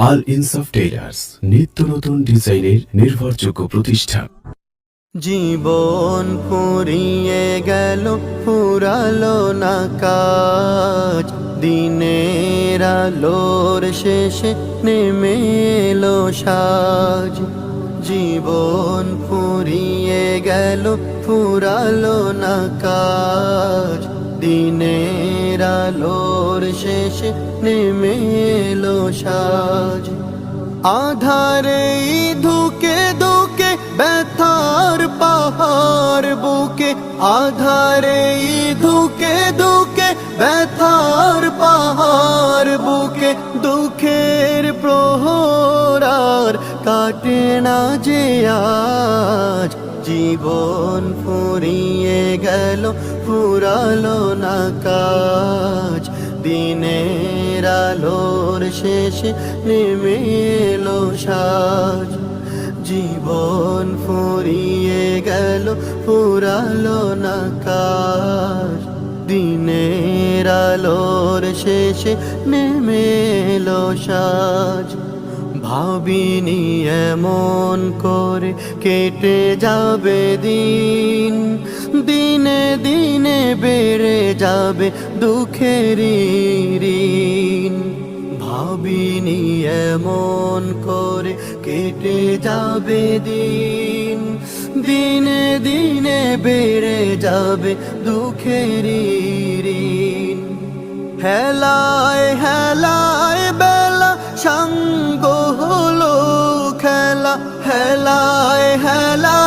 আল নিত্য নতুন ডিজাইনের নির্ভরযোগ্য প্রতিষ্ঠান জীবন ফুরিয়ে গেল, ফুরালো না কাজ। দিনের আলোর শেষে নেমে এলো সাজ। জীবন ফুরিয়ে গেল, ফুরালো না কাজ। দিনের আলোর শেষে নেমে এলো সাজ। আধারে ধুকে ধুকে ব্যথার পাহাড় বুকে আধারে ধুকে ধুকে ব্যথার পাহাড় বুকে, দুঃখের প্রহরার কাটে না যে আজ। জীবন ফুরিয়ে গেল, ফুরালো না কাজ। দিনের আলোর শেষে নেমে এলো সাজ। জীবন ফুরিয়ে গেল, ফুরালো না কাজ। দিনের আলোর শেষে নেমে এলো সাজ। ভাবিনি এমন করে কেটে যাবে দিন। দিনে দিনে বেড়ে যাবে দুঃখের ঋণ। ভাবিনি এমন করে কেটে যাবে দিন। দিনে দিনে বেড়ে যাবে দুঃখের ঋণ। হেলায় হেলায় বেলা সঙ্গ হলো খেলা। হেলায় হেলায়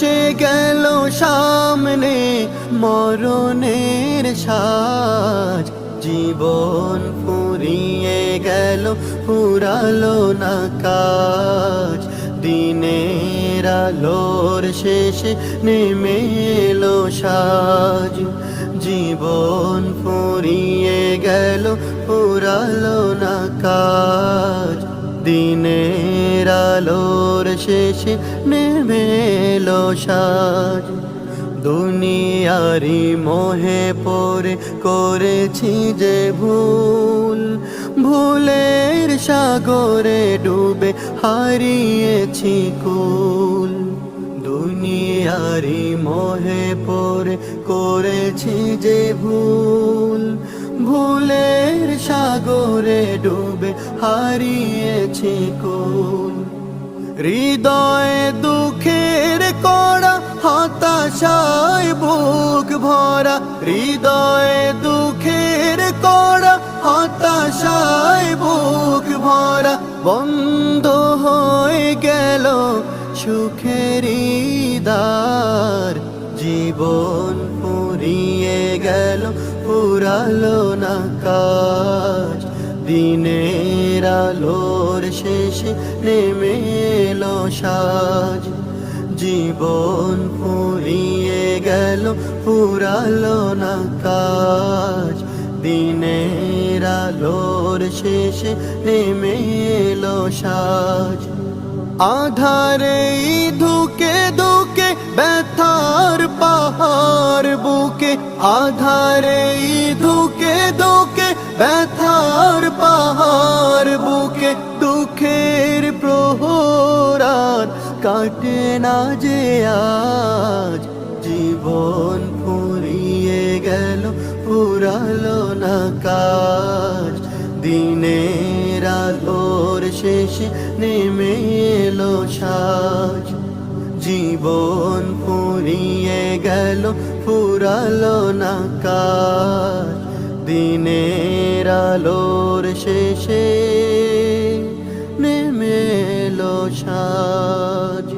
এসে গেল সামনে মরণের সাজ। জীবন ফুরিয়ে গেল, ফুরালো না কাজ। দিনের আলোর শেষে নেমে এলো সাজ। জীবন ফুরিয়ে গেল, ফুরালো না কাজ। দিনের আলোর শেষে নেমে এলো সাজ। দুনিয়ারি মোহে পরে করেছি যে ভুল, ভুলের সাগরে ডুবে হারিয়েছি কুল। দুনিয়ারি মোহে পরে করেছি যে ভুল, ভুলের সাগরে ডুবে হারিয়েছি কুল হৃদয়ে দুঃখের কড়া হতাশায় বুক ভরা। হৃদয়ে দুঃখের কড়া হতাশায় বুক ভরা। বন্ধ হয়ে গেল সুখের দ্বার জীবন ফুরিয়ে গেল, ফুরালো না কাজ। দিনের আলোর শেষে নেমে এলো সাজ। জীবন ফুরিয়ে গেল ফুরালো না কাজ। দিনের আলোর শেষে নেমে এলো সাজ। আধারে ধুকে ধুকে ব্যথার পাহাড় বুকে, আধারে ধুকে ধুকে ব্যথার পাহাড় বুকে দুঃখের প্রহরার কাটে না যে আজ। জীবন ফুরিয়ে গেল, ফুরালো না কাজ। দিনের আলোর শেষে নেমে এলো সাজ। জীবন ফুরিয়ে গেল, ফুরালো না কাজ। দিনের আলোর শেষে নেমে এলো সাজ।